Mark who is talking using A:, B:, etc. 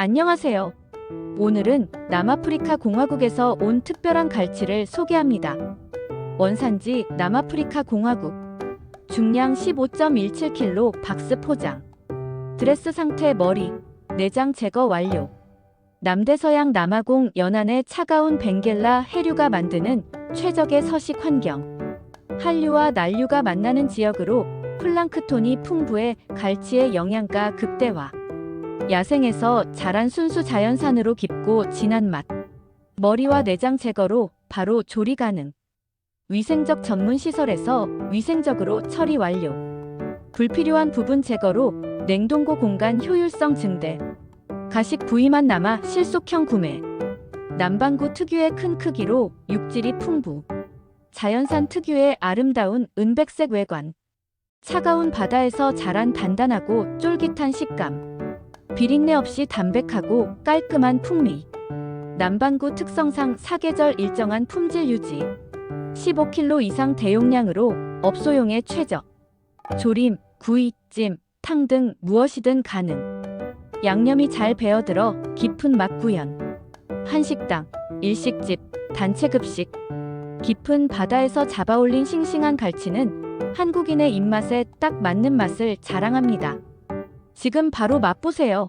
A: 안녕하세요. 오늘은 남아프리카 공화국에서 온 특별한 갈치를 소개합니다. 원산지 남아프리카 공화국. 중량 15.17kg 박스 포장. 드레스 상태 머리. 내장 제거 완료. 남대서양 남아공 연안의 차가운 벵겔라 해류가 만드는 최적의 서식 환경. 한류와 난류가 만나는 지역으로 플랑크톤이 풍부해 갈치의 영양가 극대화. 야생에서 자란 순수 자연산으로 깊고 진한 맛. 머리와 내장 제거로 바로 조리 가능. 위생적 전문 시설에서 위생적으로 처리 완료. 불필요한 부분 제거로 냉동고 공간 효율성 증대. 가식 부위만 남아 실속형 구매. 남반구 특유의 큰 크기로 육질이 풍부. 자연산 특유의 아름다운 은백색 외관. 차가운 바다에서 자란 단단하고 쫄깃한 식감. 비린내 없이 담백하고 깔끔한 풍미. 남반구 특성상 사계절 일정한 품질 유지. 15kg 이상 대용량으로 업소용에 최적. 조림, 구이, 찜, 탕 등 무엇이든 가능. 양념이 잘 배어들어 깊은 맛 구현. 한식당, 일식집, 단체 급식. 깊은 바다에서 잡아올린 싱싱한 갈치는 한국인의 입맛에 딱 맞는 맛을 자랑합니다. 지금 바로 맛보세요.